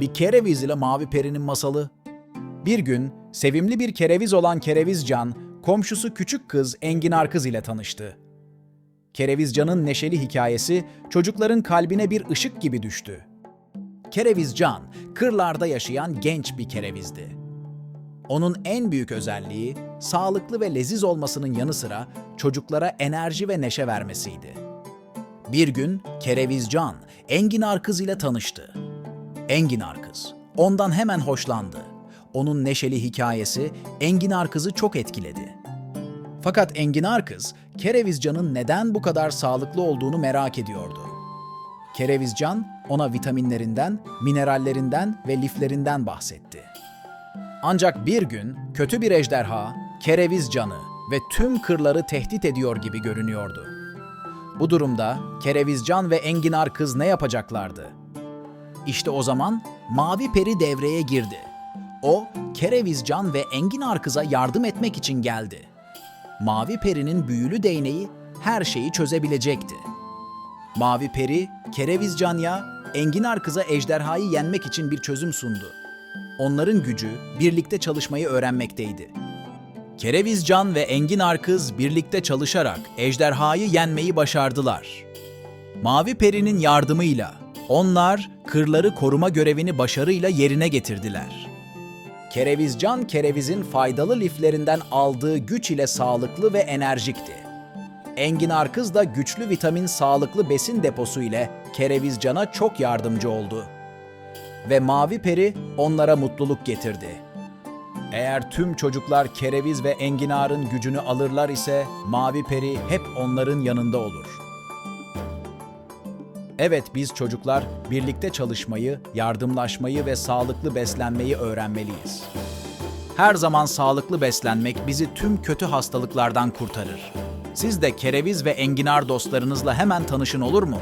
Bir kereviz ile mavi perinin masalı. Bir gün sevimli bir kereviz olan Kerevizcan, komşusu küçük kız Enginar kız ile tanıştı. Kerevizcan'ın neşeli hikayesi çocukların kalbine bir ışık gibi düştü. Kerevizcan, kırlarda yaşayan genç bir kerevizdi. Onun en büyük özelliği sağlıklı ve leziz olmasının yanı sıra çocuklara enerji ve neşe vermesiydi. Bir gün Kerevizcan Enginar kız ile tanıştı. Enginar kız ondan hemen hoşlandı. Onun neşeli hikayesi Enginar kızı çok etkiledi. Fakat Enginar kız Kerevizcan'ın neden bu kadar sağlıklı olduğunu merak ediyordu. Kerevizcan ona vitaminlerinden, minerallerinden ve liflerinden bahsetti. Ancak bir gün kötü bir ejderha Kerevizcan'ı ve tüm kırları tehdit ediyor gibi görünüyordu. Bu durumda Kerevizcan ve Enginar kız ne yapacaklardı? İşte o zaman Mavi Peri devreye girdi. O, Kerevizcan ve Enginar kıza yardım etmek için geldi. Mavi Peri'nin büyülü değneği her şeyi çözebilecekti. Mavi Peri, Kerevizcan'a, Enginar kıza ejderhayı yenmek için bir çözüm sundu. Onların gücü birlikte çalışmayı öğrenmekteydi. Kerevizcan ve Enginar kız birlikte çalışarak ejderhayı yenmeyi başardılar. Mavi Peri'nin yardımıyla onlar kırları koruma görevini başarıyla yerine getirdiler. Kerevizcan kerevizin faydalı liflerinden aldığı güç ile sağlıklı ve enerjikti. Enginar kız da güçlü vitamin sağlıklı besin deposu ile Kerevizcan'a çok yardımcı oldu. Ve Mavi Peri onlara mutluluk getirdi. Eğer tüm çocuklar kereviz ve enginarın gücünü alırlar ise Mavi Peri hep onların yanında olur. Evet biz çocuklar birlikte çalışmayı, yardımlaşmayı ve sağlıklı beslenmeyi öğrenmeliyiz. Her zaman sağlıklı beslenmek bizi tüm kötü hastalıklardan kurtarır. Siz de kereviz ve enginar dostlarınızla hemen tanışın olur mu?